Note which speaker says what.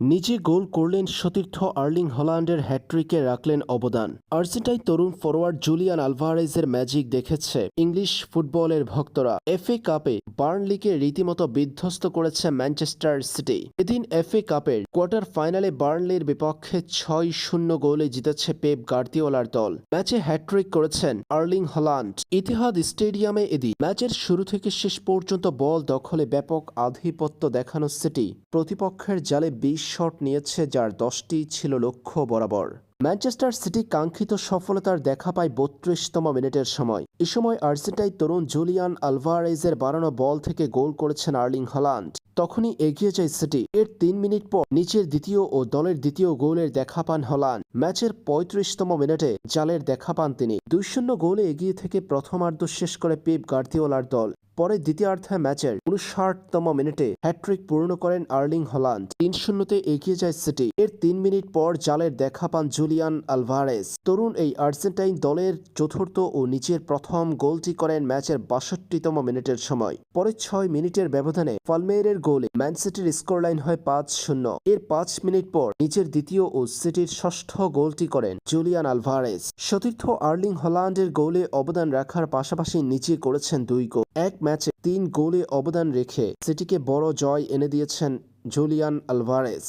Speaker 1: নিজে গোল করলেন সতীর্থ আর্লিং হল্যান্ডের হ্যাট্রিকে রাখলেন অবদান। আর্জেন্টাইন তরুণ ফরোয়ার্ড জুলিয়ান আলভারেজের ম্যাজিক দেখেছে ইংলিশ ফুটবলের ভক্তরা। এফএ কাপে বার্নলিকে রীতিমতো বিধ্বস্ত করেছে ম্যানচেস্টার সিটি। এদিন এফএ কাপের কোয়ার্টার ফাইনালে বার্নলির বিপক্ষে ছয় শূন্য গোলে জিতেছে পেপ গার্দিওলার দল। ম্যাচে হ্যাট্রিক করেছেন আর্লিং হল্যান্ড। ইতিহাদ স্টেডিয়ামে এদিন ম্যাচের শুরু থেকে শেষ পর্যন্ত বল দখলে ব্যাপক আধিপত্য দেখানো সিটি। প্রতিপক্ষের জালে বিশ শট নিয়েছে যার দশটি ছিল লক্ষ্য বরাবর। ম্যানচেস্টার সিটি কাঙ্ক্ষিত সফলতার দেখা পায় বত্রিশতম মিনিটের সময়। এ সময় আর্জেন্টাই তরুণ জুলিয়ান আলভারেজের বাড়ানো বল থেকে গোল করেছেন আর্লিং হল্যান্ড। তখনই এগিয়ে যায় সিটি। এর তিন মিনিট পর নিচের দ্বিতীয় ও দলের দ্বিতীয় গোলের দেখা পান হল্যান্ড। ম্যাচের পঁয়ত্রিশতম মিনিটে জালের দেখা পান তিনি। দুই শূন্য গোলে এগিয়ে থেকে প্রথমার্ধ শেষ করে পেপ গার্দিওলার দল। পরে দ্বিতীয়ার্ধে ম্যাচের উনষাটতম মিনিটে হ্যাট্রিক পূর্ণ করেন আর্লিং হল্যান্ড। তিন শূন্যতে এগিয়ে যায় সিটি। এর তিন মিনিট পর জালের দেখা পান জুলিয়ান আলভারেজ। তরুণ এই আর্জেন্টাইন দলের চতুর্থ ও নিচের প্রথম গোলটি করেন ম্যাচের বাষট্টিতম মিনিটের সময়। পরে ছয় মিনিটের ব্যবধানে ফলমেয়েরের গোলে ম্যান সিটির স্কোর লাইন হয় পাঁচ শূন্য। এর পাঁচ মিনিট পর নিচের দ্বিতীয় ও সিটির ষষ্ঠ গোলটি করেন জুলিয়ান আলভারেজ। সতীর্থ আর্লিং হল্যান্ডের গোলে অবদান রাখার পাশাপাশি নিচে করেছেন দুই গোল। এক ম্যাচে তিন গোলে অবদান রেখে সিটিকে বড় জয় এনে দিয়েছেন জুলিয়ান আলভারেজ